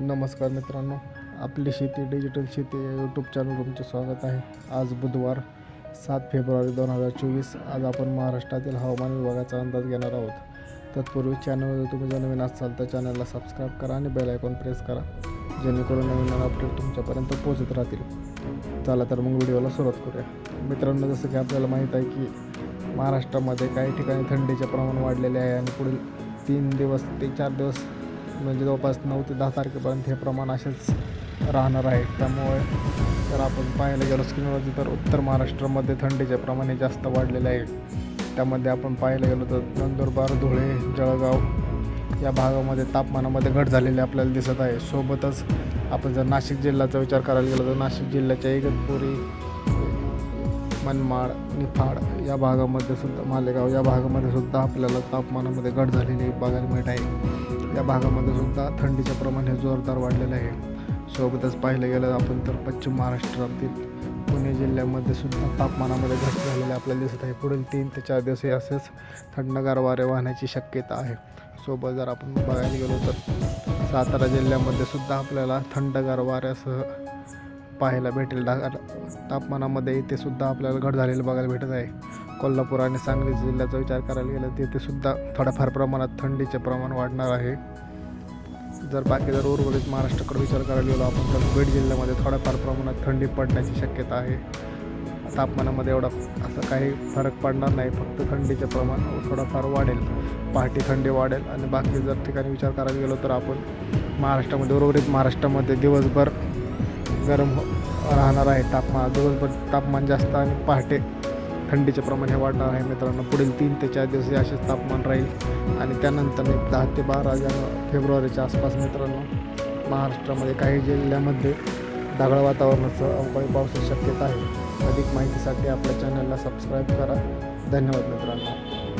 नमस्कार मित्रांनो आपली शेती डिजिटल शेती या यूट्यूब चॅनल तुमचे स्वागत आहे. आज बुधवार सात फेब्रुवारी दोन हजार चोवीस. आज आपण महाराष्ट्रातील हवामान विभागाचा अंदाज घेणार आहोत. तत्पूर्वी चॅनलवर तुम्ही जर नवीन असाल तर चॅनलला सबस्क्राईब करा आणि बेल आयकॉन प्रेस करा जेणेकरून नवीन नवीन अपडेट तुमच्यापर्यंत पोहोचत राहतील. चला तर मग व्हिडिओला सुरुवात करूया. मित्रांनो जसं की आपल्याला माहीत आहे की महाराष्ट्रामध्ये काही ठिकाणी थंडीचे प्रमाण वाढलेले आहे आणि पुढील तीन दिवस ते चार दिवस म्हणजे जवळपास नऊ ते दहा तारखेपर्यंत हे प्रमाण असेच राहणार आहे. त्यामुळे जर आपण पाहायला गेलो स्क्रीनवरती तर उत्तर महाराष्ट्रामध्ये थंडीचे प्रमाण हे जास्त वाढलेले आहे. त्यामध्ये आपण पाहायला गेलो तर नंदुरबार धुळे जळगाव या भागामध्ये तापमानामध्ये घट झालेली आपल्याला दिसत आहे. सोबतच आपण जर नाशिक जिल्ह्याचा विचार करायला गेलो तर नाशिक जिल्ह्याच्या इगतपुरी मनमाड निफाड या भागामध्ये सुद्धा मालेगाव या भागामध्ये सुद्धा आपल्याला तापमानामध्ये घट झालेली बघायला मिळत आहे. या भागामध्ये सुद्धा थंडीचे प्रमाण हे जोरदार वाढलेलं आहे. सोबतच पाहिलं गेलं आपण तर पश्चिम महाराष्ट्रातील पुणे जिल्ह्यामध्ये सुद्धा तापमानामध्ये घट झालेली आपल्याला दिसत आहे. पुढील तीन ते चार दिवस हे असेच थंडगार वारे वाहण्याची शक्यता आहे. सोबत जर आपण बघायला गेलो तर सातारा जिल्ह्यामध्ये सुद्धा आपल्याला थंडगार वाऱ्यासह पाहायला भेटेल. डा तापमानामध्ये इथे सुद्धा आपल्याला घट झालेलं बघायला भेटत आहे. कोल्हापूर आणि सांगली जिल्ह्याचा विचार करायला गेला तर तिथे सुद्धा थोड्याफार प्रमाणात थंडीचे प्रमाण वाढणार आहे. जर बाकी जर उर्वरित महाराष्ट्राकडे विचार करायला गेलो आपण तर बीड जिल्ह्यामध्ये थोड्याफार प्रमाणात थंडी पडण्याची शक्यता आहे. तापमानामध्ये एवढा असं काही फरक पडणार नाही फक्त थंडीचे प्रमाण थोडंफार वाढेल. पहाटे थंडी वाढेल आणि बाकी जर ठिकाणी विचार करायला गेलो तर आपण महाराष्ट्रामध्ये उर्वरित महाराष्ट्रामध्ये दिवसभर गरम हो- राहणार आहे तापमान. दिवसभर तापमान जास्त आणि पहाटे थंडीचे प्रमाण हे वाढणार आहे मित्रांनो. पुढील तीन ते चार दिवस हे असेच तापमान राहील. आणि त्यानंतर दहा ते बारा जान फेब्रुवारीच्या आसपास मित्रांनो महाराष्ट्रामध्ये काही जिल्ह्यामध्ये ढगाळ वातावरणाचं अवकाळी पावसाची शक्यता आहे. अधिक माहितीसाठी आपल्या चॅनलला सबस्क्राईब करा. धन्यवाद मित्रांनो.